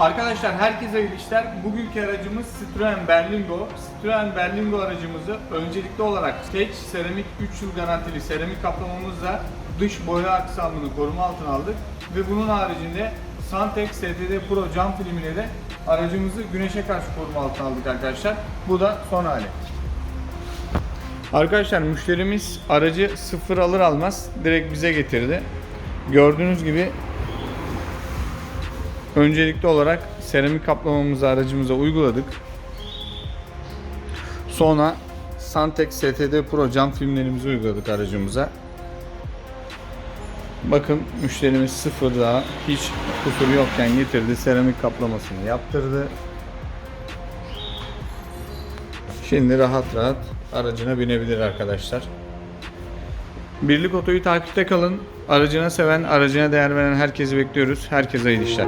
Arkadaşlar herkese hayırlı işler. Bugünkü aracımız Citroen Berlingo. Citroen Berlingo aracımızı öncelikli olarak Stage seramik 3 yıl garantili seramik kaplamamızla dış boya aksamını koruma altına aldık. Ve bunun haricinde Santex STD Pro cam filmiyle de aracımızı güneşe karşı koruma altına aldık arkadaşlar. Bu da son hali. Arkadaşlar müşterimiz aracı sıfır alır almaz direkt bize getirdi. Gördüğünüz gibi Öncelikli olarak seramik kaplamamızı aracımıza uyguladık. Sonra Santex STD Pro cam filmlerimizi uyguladık aracımıza. Bakın müşterimiz sıfır daha hiç kusuru yokken getirdi. Seramik kaplamasını yaptırdı. Şimdi rahat rahat aracına binebilir arkadaşlar. Birlik Oto'yu takipte kalın. Aracına seven, aracına değer veren herkesi bekliyoruz. Herkese iyi işler.